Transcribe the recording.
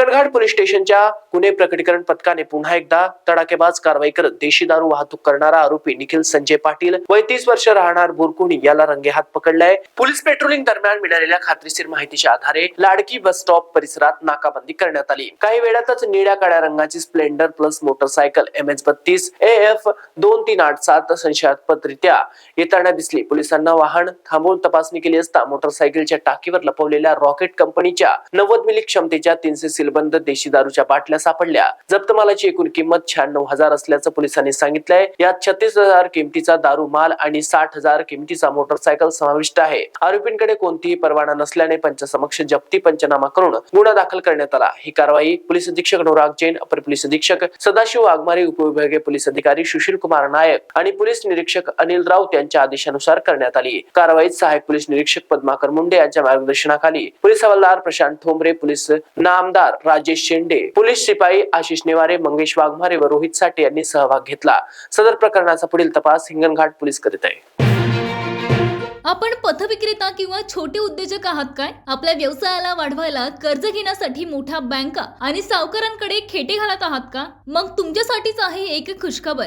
Hinganghat police स्टेशनच्या गुन्हे प्रकटीकरण पथकाने पुन्हा एकदा तडाखेबाज कारवाई करत देशी दारू वाहतूक करणारा आरोपी निखिल संजय पाटील वय तीस वर्ष राहणार बोरकुणी याला रंगेहात पकडलाय. पोलीस पेट्रोलिंग दरम्यान मिळालेल्या खात्रीशीर माहितीच्या आधारे लाडकी बस स्टॉप परिसरात नाकाबंदी करण्यात आली. काही वेळातच निळ्या काळ्या रंगाची Splendor plus motorcycle M H बत्तीस ए एफ दोन तीन आठ सात संशयास्पदरित्या येताना दिसली. पोलिसांना वाहन थांबवून तपासणी केली असता मोटरसायकलच्या टाकीवर लपवलेल्या रॉकेट कंपनीच्या नव्वद मिली क्षमतेच्या तीनशे सीलबंद देशी दारूच्या बाटल्या सापडल्या. जप्त मालाची एकूण किंमत शहाण्णव हजार असल्याचं पोलिसांनी सांगितलंय. यात छत्तीस हजार किमतीचा दारू माल आणि साठ हजार किमतीचा मोटरसायकल समाविष्ट आहे. आरोपींकडे कोणतीही परवाना नसल्याने पंचसमक्ष जप्ती पंचनामा करून गुन्हा दाखल करण्यात आला. ही कारवाई पोलीस अधीक्षक अनुराग जैन अपर पोलीस अधीक्षक सदाशिव वाघमारे उपविभागीय पोलीस अधिकारी सुशील कुमार नायक आणि पोलीस निरीक्षक अनिल राऊत यांच्या आदेशानुसार करण्यात आली. कारवाईत सहायक पोलीस निरीक्षक पद्माकर मुंडे यांच्या मार्गदर्शनाखाली पोलीस हवालदार प्रशांत ठोंबरे पोलीस नामदार राजेश शेंडे पोलीस शिपाई आशिष नेवारे मंगेश वाघमारे व रोहित साठे यांनी सहभाग घेतला. सदर प्रकरणाचा पुढील तपास हिंगणघाट पोलीस करीत आहे. आपण पथविक्रेता किंवा छोटे उद्योजक आहात काय? आपल्या व्यवसायाला वाढवायला कर्ज घेण्यासाठी मोठ्या बँका आणि सावकारांकडे खेटे घालत आहात का? मग तुमच्यासाठीच आहे एक खुशखबर.